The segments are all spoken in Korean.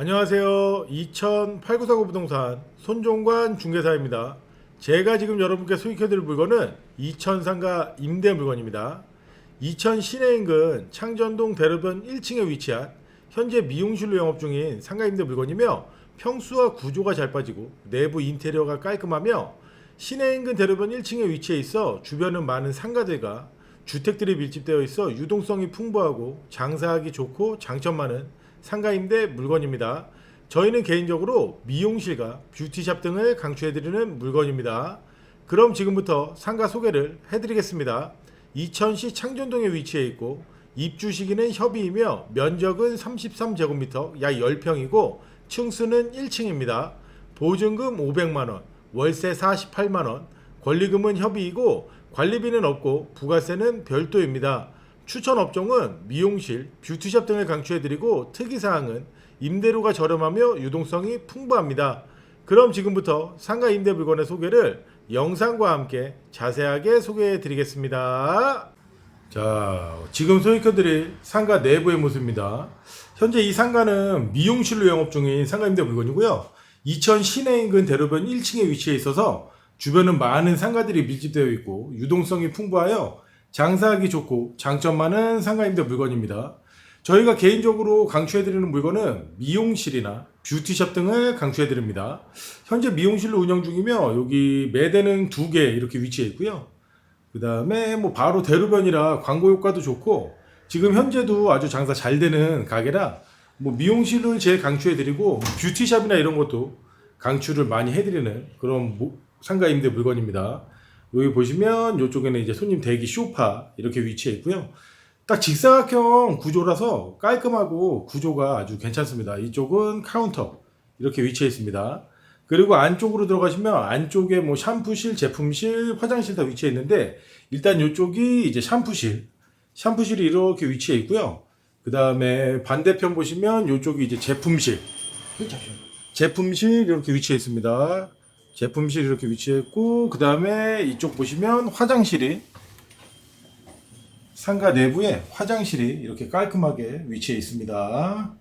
안녕하세요. 208949 부동산 손종관 중개사입니다. 제가 지금 여러분께 소개해드릴 물건은 2000 상가 임대 물건입니다. 2000 시내 인근 창전동 대로변 1층에 위치한 현재 미용실로 영업 중인 상가 임대 물건이며 평수와 구조가 잘 빠지고 내부 인테리어가 깔끔하며 시내 인근 대로변 1층에 위치해 있어 주변은 많은 상가들과 주택들이 밀집되어 있어 유동성이 풍부하고 장사하기 좋고 장점 많은 상가 임대 물건입니다. 저희는 개인적으로 미용실과 뷰티샵 등을 강추해드리는 물건입니다. 그럼 지금부터 상가 소개를 해드리겠습니다. 이천시 창전동에 위치해 있고 입주 시기는 협의이며 면적은 33제곱미터 약 10평이고 층수는 1층입니다. 보증금 500만원, 월세 48만원, 권리금은 협의이고 관리비는 없고 부가세는 별도입니다. 추천 업종은 미용실, 뷰티샵 등을 강추해드리고 특이사항은 임대료가 저렴하며 유동성이 풍부합니다. 그럼 지금부터 상가 임대 물건의 소개를 영상과 함께 자세하게 소개해 드리겠습니다. 자, 지금 소개해드릴 상가 내부의 모습입니다. 현재 이 상가는 미용실로 영업 중인 상가 임대 물건이고요. 이천 시내 인근 대로변 1층에 위치해 있어서 주변은 많은 상가들이 밀집되어 있고 유동성이 풍부하여 장사하기 좋고 장점 많은 상가 임대 물건입니다. 저희가 개인적으로 강추해드리는 물건은 미용실이나 뷰티샵 등을 강추해드립니다. 현재 미용실로 운영 중이며 여기 매대는 두 개 이렇게 위치해 있고요. 그 다음에 뭐 바로 대로변이라 광고 효과도 좋고 지금 현재도 아주 장사 잘 되는 가게라 뭐 미용실을 제일 강추해드리고 뷰티샵이나 이런 것도 강추를 많이 해드리는 그런 모- 상가 임대 물건입니다. 여기 보시면 이쪽에는 이제 손님 대기 쇼파 이렇게 위치해 있고요. 딱 직사각형 구조라서 깔끔하고 구조가 아주 괜찮습니다. 이쪽은 카운터 이렇게 위치해 있습니다. 그리고 안쪽으로 들어가시면 안쪽에 뭐 샴푸실, 제품실, 화장실 다 위치해 있는데 일단 이쪽이 이제 샴푸실, 샴푸실이 이렇게 위치해 있고요. 그 다음에 반대편 보시면 이쪽이 이제 제품실, 제품실 이렇게 위치해 있습니다. 제품실 이렇게 위치했고 그 다음에 이쪽 보시면 화장실이 상가 내부에 화장실이 이렇게 깔끔하게 위치해 있습니다.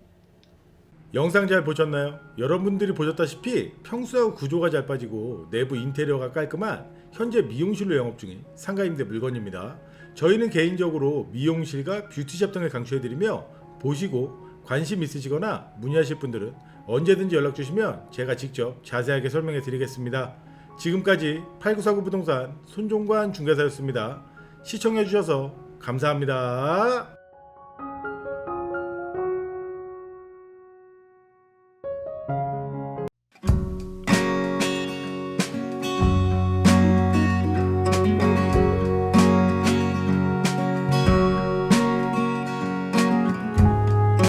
영상 잘 보셨나요? 여러분들이 보셨다시피 평수하고 구조가 잘 빠지고 내부 인테리어가 깔끔한 현재 미용실로 영업 중인 상가 임대 물건입니다. 저희는 개인적으로 미용실과 뷰티샵 등을 강추해드리며 보시고 관심 있으시거나 문의하실 분들은 언제든지 연락 주시면 제가 직접 자세하게 설명해 드리겠습니다. 지금까지 8949 부동산 손종관 중개사였습니다. 시청해 주셔서 감사합니다.